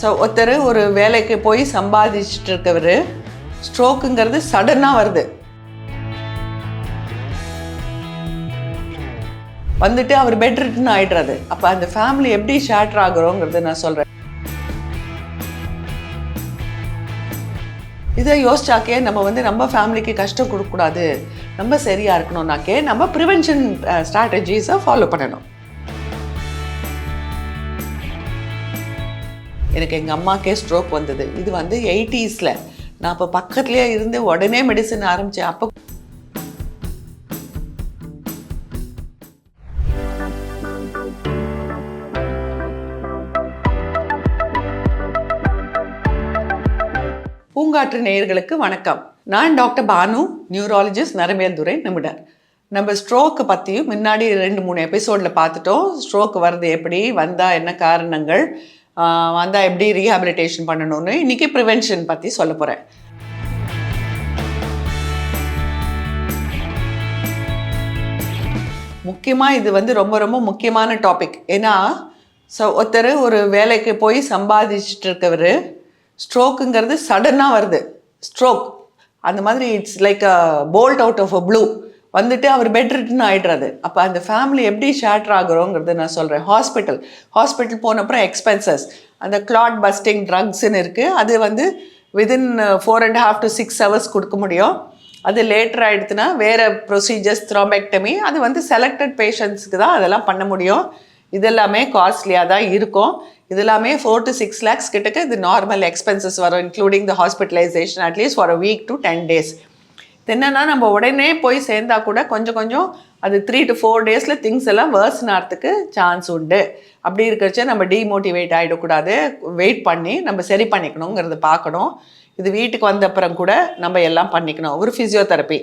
So ஒருத்தர் ஒரு வேலைக்கு போய் சம்பாதிச்சுட்டு இருக்கவர் ஸ்ட்ரோக்குங்கிறது சடனாக வருது. வந்துட்டு அவர் பெட் ரிட்டன் ஆயிடுறாரு. அப்போ அந்த ஃபேமிலி எப்படி ஷேட்டர் ஆகுறோங்கிறது நான் சொல்கிறேன் இதை யோசிச்சாக்கே நம்ம வந்து நம்ம ஃபேமிலிக்கு கஷ்டம் கொடுக்கக்கூடாது. நம்ம சரியாக இருக்கணும்னாக்கே நம்ம ப்ரிவென்ஷன் ஸ்ட்ராட்டஜிஸை ஃபாலோ பண்ணணும். எனக்கு எங்கள் அம்மாக்கே ஸ்ட்ரோக் வந்தது. இது வந்து எயிட்டிஸில். நான் அப்போ பக்கத்துலேயே இருந்து உடனே மெடிசன் ஆரம்பித்தேன் அப்போ பூங்காற்று நேயர்களுக்கு வணக்கம். நான் டாக்டர் பானு நியூராலஜிஸ்ட் நரம்பியல் துறை நம்ம ஸ்ட்ரோக்கை பற்றியும் முன்னாடி ரெண்டு மூணு எபிசோடில் பார்த்துட்டோம். ஸ்ட்ரோக் வர்றது எப்படி வந்தால் என்ன காரணங்கள் வந்தால் எப்படி ரீஹாபிலிட்டேஷன் பண்ணணும்னு இன்றைக்கி ப்ரிவென்ஷன் பற்றி சொல்ல போகிறேன் முக்கியமாக இது வந்து ரொம்ப ரொம்ப முக்கியமான டாபிக் ஏன்னா ஸோ ஒருத்தர் ஒரு வேலைக்கு போய் சம்பாதிச்சுட்டு இருக்கவர் ஸ்ட்ரோக்குங்கிறது சடனாக வருது. ஸ்ட்ரோக் அந்த மாதிரி it's like a bolt out of a blue வந்துட்டு அவர் பெட் ரிட்டன் ஆயிடுறாரு. அப்போ அந்த ஃபேமிலி எப்படி ஷேட்டர் ஆகுறோங்கிறது நான் சொல்கிறேன் ஹாஸ்பிட்டல் ஹாஸ்பிட்டல் போன அப்புறம் எக்ஸ்பென்சஸ் அந்த கிளாட் பஸ்டிங் ட்ரக்ஸ்ன்னு இருக்குது அது வந்து within four and half to six hours கொடுக்க முடியும். அது லேட்டர் ஆகிடுதுன்னா வேறு ப்ரொசீஜர்ஸ் த்ரோம்பெக்டமி அது வந்து செலக்டட் பேஷண்ட்ஸுக்கு தான் அதெல்லாம் பண்ண முடியும். இதெல்லாமே காஸ்ட்லியாக தான் இருக்கும். இதெல்லாமே ஃபோர் டு சிக்ஸ் லேக்ஸ் கிட்டக்கு இது நார்மல் எக்ஸ்பென்சஸ் வரும் including the hospitalization at least for a week to ten days என்னென்னா நம்ம உடனே போய் சேர்ந்தா கூட கொஞ்சம் கொஞ்சம் அது த்ரீ டு ஃபோர் டேஸில் திங்ஸ் எல்லாம் வேர்ஸ் ஆகிறதுக்கு சான்ஸ் உண்டு. அப்படி இருக்கிறச்ச நம்ம டீமோட்டிவேட் ஆகிடக்கூடாது வெயிட் பண்ணி நம்ம சரி பண்ணிக்கணுங்கிறத பார்க்கணும். இது வீட்டுக்கு வந்த அப்புறம் கூட நம்ம எல்லாம் பண்ணிக்கணும். ஒரு ஃபிசியோதெரப்பி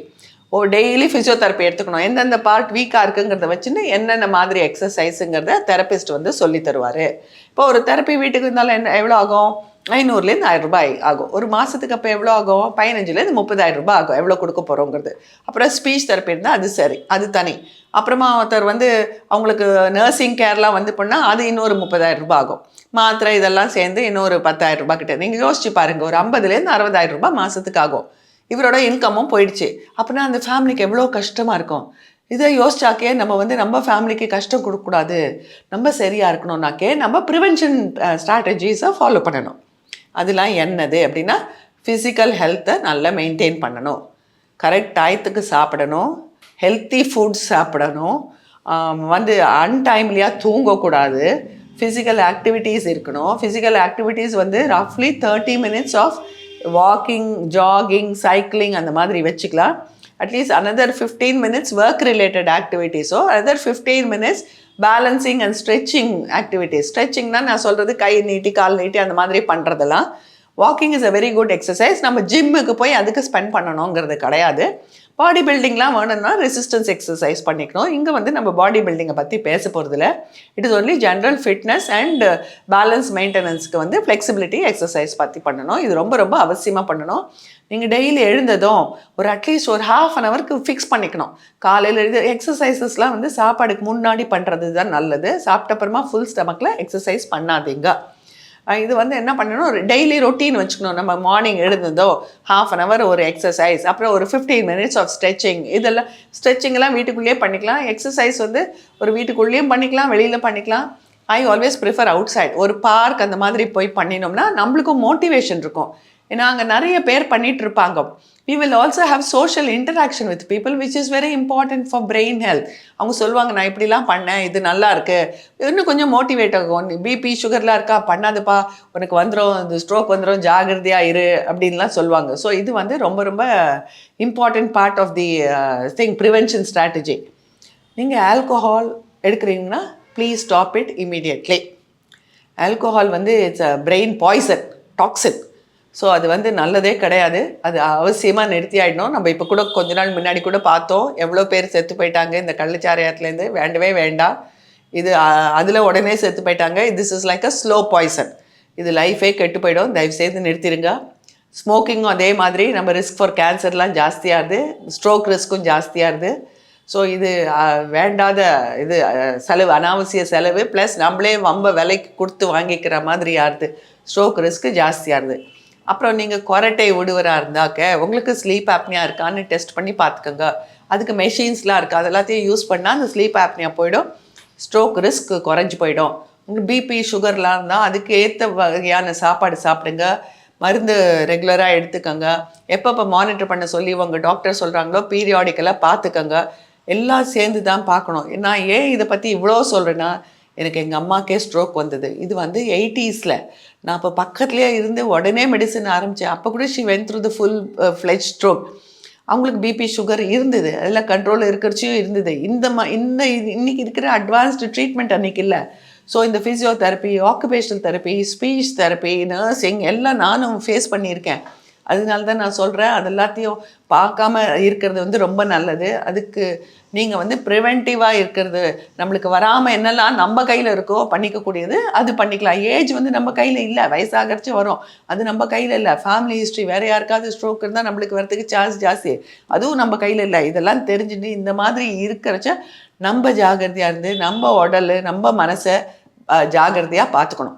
ஓ டெய்லி ஃபிசியோதெரப்பி எடுத்துக்கணும். எந்தெந்த பார்ட் வீக்காக இருக்குங்கிறத வச்சுன்னு என்னென்ன மாதிரி எக்ஸசைஸுங்கிறத தெரபிஸ்ட் வந்து சொல்லி தருவார். இப்போ ஒரு தெரப்பி வீட்டுக்கு இருந்தாலும் என்ன எவ்வளோ ஆகும்? ஐநூறுலேருந்து ஆயிரம் ரூபாய் ஆகும். ஒரு மாதத்துக்கு அப்போ எவ்வளோ ஆகும்? பதினஞ்சுலேருந்து முப்பதாயிரம் ரூபாய் ஆகும். எவ்வளோ கொடுக்க போகிறோங்கிறது அப்புறம் ஸ்பீச் தெரப்பி இருந்தால் அது சரி. அது தனி. அப்புறமா ஒருத்தர் வந்து அவங்களுக்கு நர்சிங் கேர்லாம் வந்து பண்ணால் அது இன்னொரு முப்பதாயிரம் ரூபாய் ஆகும். மாத்திரை இதெல்லாம் சேர்ந்து இன்னொரு பத்தாயிரம் ரூபாய் கிட்ட. நீங்கள் யோசிச்சு பாருங்கள் ஒரு ஐம்பதுலேருந்து அறுபதாயிரம் ரூபாய் மாதத்துக்கு ஆகும். இவரோட இன்கமும் போயிடுச்சு. அப்படின்னா அந்த ஃபேமிலிக்கு எவ்வளோ கஷ்டமாக இருக்கும்? இதை யோசிச்சாக்கே நம்ம வந்து நம்ம ஃபேமிலிக்கு கஷ்டம் கொடுக்கக்கூடாது. நம்ம சரியாக இருக்கணும்னாக்கே நம்ம ப்ரிவென்ஷன் ஸ்ட்ராட்டஜிஸை ஃபாலோ பண்ணணும். அதெல்லாம் என்னது அப்படின்னா ஃபிசிக்கல் ஹெல்த்தை நல்லா மெயின்டைன் பண்ணணும். கரெக்ட் டயத்துக்கு சாப்பிடணும். ஹெல்த்தி ஃபுட்ஸ் சாப்பிடணும். வந்து அன்டைம்லியாக தூங்கக்கூடாது. ஃபிசிக்கல் ஆக்டிவிட்டீஸ் இருக்கணும். ஃபிசிக்கல் ஆக்டிவிட்டீஸ் வந்து ரஃப்லி thirty minutes of walking jogging cycling அந்த மாதிரி வச்சுக்கலாம். At least another fifteen minutes work related ஆக்டிவிட்டீஸோ another fifteen minutes balancing and stretching activities ஸ்ட்ரெச்சிங்னா நான் சொல்கிறது கை நீட்டி கால் நீட்டி அந்த மாதிரி பண்ணுறதெல்லாம் walking is a very good exercise நம்ம ஜிம்முக்கு போய் அதுக்கு ஸ்பெண்ட் பண்ணணுங்கிறது கிடையாது. பாடி பில்டிங்லாம் வேணும்னா ரெசிஸ்டன்ஸ் எக்ஸசைஸ் பண்ணிக்கணும். இங்கே வந்து நம்ம பாடி பில்டிங்கை பற்றி பேச போகிறதில்ல it is only general fitness and balance மெயின்டெனன்ஸ்க்கு வந்து ஃப்ளெக்சிபிலிட்டி எக்ஸசைஸ் பற்றி பண்ணணும். இது ரொம்ப ரொம்ப அவசியமாக பண்ணணும். நீங்கள் டெய்லி எழுந்ததும் ஒரு அட்லீஸ்ட் ஒரு ஹாஃப் அன் ஹவருக்கு ஃபிக்ஸ் பண்ணிக்கணும். காலையில் எழுத எக்ஸசைசஸ்லாம் வந்து சாப்பாடுக்கு முன்னாடி பண்ணுறது தான் நல்லது. சாப்பிட்ட அப்புறமா ஃபுல் ஸ்டமக்கில் எக்ஸசைஸ் பண்ணாதீங்க. இது வந்து என்ன பண்ணணும்? டெய்லி ரொட்டீன் வச்சுக்கணும். நம்ம மார்னிங் எழுந்ததோ ஹாஃப் அன் ஹவர் ஒரு எக்ஸசைஸ் அப்புறம் ஒரு ஃபிஃப்டீன் மினிட்ஸ் ஆஃப் ஸ்ட்ரெச்சிங் இதெல்லாம் ஸ்ட்ரெச்சிங்லாம் வீட்டுக்குள்ளேயே பண்ணிக்கலாம். எக்ஸசைஸ் வந்து ஒரு வீட்டுக்குள்ளேயும் பண்ணிக்கலாம் வெளியில் பண்ணிக்கலாம். I always prefer outside ஒரு பார்க் அந்த மாதிரி போய் பண்ணினோம்னா நம்மளுக்கும் மோட்டிவேஷன் இருக்கும். ஏன்னா அங்கே நிறைய பேர் பண்ணிட்டு இருப்பாங்க we will also have social interaction with people which is very important for brain health அவங்க சொல்லுவாங்க நான் இப்படிலாம் பண்ணேன் இது நல்லா இருக்கு. இன்னும் கொஞ்சம் மோட்டிவேட் ஆகும். பிபி சுகர்லாம் இருக்கா? பண்ணாதுப்பா. உனக்கு வந்துடும் இந்த ஸ்ட்ரோக் வந்துடும் ஜாகிரதையாக இரு அப்படின்லாம் சொல்லுவாங்க. ஸோ இது வந்து ரொம்ப ரொம்ப important part of the thing prevention strategy நீங்கள் ஆல்கோஹால் எடுக்கிறீங்கன்னா please stop it immediately alcohol வந்து it's a brain poison toxin so அது வந்து நல்லதே கிடையாது. அது அவசியமாக நிறுத்தியாயிடணும் நம்ம இப்போ கூட கொஞ்ச நாள் முன்னாடி கூட பார்த்தோம். எவ்வளோ பேர் செத்து போயிட்டாங்க இந்த கள்ளச்சாராயத்துலேருந்து. வேண்டவே வேண்டாம். இது அதில் உடனே செத்து போயிட்டாங்க. This is like a slow poison இது லைஃபே கெட்டு போயிடும். தயவுசெய்து நிறுத்திடுங்க ஸ்மோக்கிங்கும் அதே மாதிரி நம்ம ரிஸ்க் ஃபார் கேன்சர்லாம் ஜாஸ்தியாகுது. ஸ்ட்ரோக் ரிஸ்க்கும் ஜாஸ்தியாகுது. ஸோ இது வேண்டாத இது செலவு அனாவசிய செலவு. ப்ளஸ் நம்மளே வம்ப விலைக்கு கொடுத்து வாங்கிக்கிற மாதிரி ஆகுது. ஸ்ட்ரோக் ரிஸ்க்கு ஜாஸ்தியாக இருது அப்புறம் நீங்கள் கொரட்டை விடுவராக இருந்தாக்க உங்களுக்கு ஸ்லீப் ஆப்னியா இருக்கான்னு டெஸ்ட் பண்ணி பார்த்துக்கோங்க அதுக்கு மெஷின்ஸ்லாம் இருக்குது அது எல்லாத்தையும் யூஸ் பண்ணால் அந்த ஸ்லீப் ஆப்னியா போயிடும். ஸ்ட்ரோக் ரிஸ்க் குறைஞ்சி போயிடும். உங்களுக்கு பிபி சுகர்லாம் இருந்தால் அதுக்கு ஏற்ற வகையான சாப்பாடு சாப்பிடுங்க. மருந்து ரெகுலராக எடுத்துக்கோங்க. எப்பப்போ மானிட்டர் பண்ண சொல்லி உங்கள் டாக்டர் சொல்கிறாங்களோ பீரியாடிக்கலாக பார்த்துக்கோங்க எல்லாம் சேர்ந்து தான் பார்க்கணும். நான் ஏன் இதை பற்றி இவ்வளோ சொல்கிறேன்னா எனக்கு எங்கள் அம்மாக்கே ஸ்ட்ரோக் வந்தது. இது வந்து எயிட்டிஸில். நான் இப்போ பக்கத்துலேயே இருந்து உடனே மெடிசன் ஆரம்பித்தேன் அப்போ கூட she went through the full fledge stroke அவங்களுக்கு பிபி சுகர் இருந்தது. அதெல்லாம் கண்ட்ரோல் இருக்கிறச்சியும் இருந்தது. இந்த ம இந்த இன்றைக்கி இன்னைக்கு இருக்கிற அட்வான்ஸ்டு ட்ரீட்மெண்ட் அன்றைக்கி இல்லை. ஸோ இந்த physiotherapy occupational therapy speech therapy nursing எல்லாம் நானும் ஃபேஸ் பண்ணியிருக்கேன். அதனால தான் நான் சொல்கிறேன் அது எல்லாத்தையும் பார்க்காம இருக்கிறது வந்து ரொம்ப நல்லது. அதுக்கு நீங்கள் வந்து ப்ரிவென்டிவாக இருக்கிறது நம்மளுக்கு வராமல் என்னெல்லாம் நம்ம கையில் இருக்கோ பண்ணிக்கக்கூடியது அது பண்ணிக்கலாம். ஏஜ் வந்து நம்ம கையில் இல்லை வயசாகரிச்சு வரும். அது நம்ம கையில் இல்லை. ஃபேமிலி ஹிஸ்ட்ரி வேறு யாருக்காவது ஸ்ட்ரோக் இருந்தால் நம்மளுக்கு வரத்துக்கு சான்ஸ் ஜாஸ்தி. அதுவும் நம்ம கையில் இல்லை. இதெல்லாம் தெரிஞ்சுட்டு இந்த மாதிரி இருக்கிறச்ச நம்ம ஜாகிரதையாக இருந்து நம்ம உடல் நம்ம மனசை ஜாகிரதையாக பார்த்துக்கணும்.